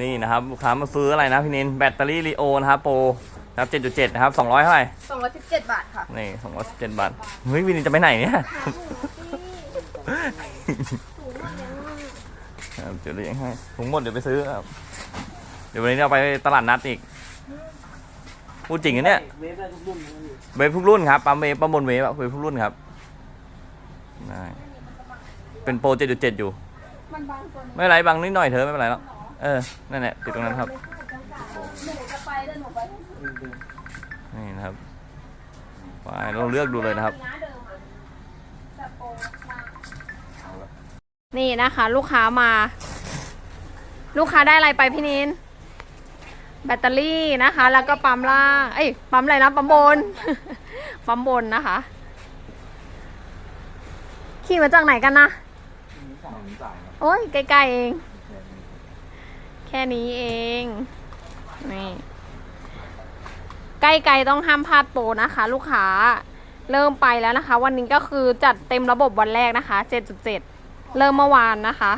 นี่นะครับลูกค้ามาซื้ออะไรนะพี่นินแบตเตอรี่ลีโอนะครับโปรนะครับ7.7นะครับ200เท่าไหร่สองร้อยสิบเจ็ดบาทค่ะนี่217บาทเฮ้ยวินินจะไปไหนเนี่ยครับเดี๋ยวเลี้ยงให้ถุงหมดเดี๋ยวไปซื้อครับเดี๋ยววันนี้เราไปตลาดนัดอีกพูดจริงนะเนี่ยเวฟได้ทุกรุ่นนะพี่เวฟทุกรุ่นครับปั๊มเวฟปั๊มบนเวฟอะเวฟทุกรุ่นครับได้เป็นโปร7.7อยู่มันบางตัวนี้ไม่เป็นไรบางนิดหน่อยเธอะไม่เป็นไรแล้ว เออ นั่นแหละติดตรงนั้นครับ หนูจะไปเดินหนูไปนี่นะครับ ไปเราเลือกดูเลยนะครับนี่นะคะ ลูกค้ามา ลูกค้าได้อะไรไปพี่นินแบตเตอรี่นะคะ แล้วก็ปั๊มล่างเอ้ยปั๊มอะไรนะปั๊มบน ปั๊มบนนะคะ ขี่มาจากไหนกันนะ โอ้ยใกล้ๆเอง แค่นี้เอง นี่ ใกล้ๆต้องห้ามพลาดโปรนะคะ ลูกค้า เริ่มไปแล้วนะคะ วันนี้ก็คือจัดเต็มระบบวันแรกนะคะ 7.7 เริ่มเมื่อวานนะคะ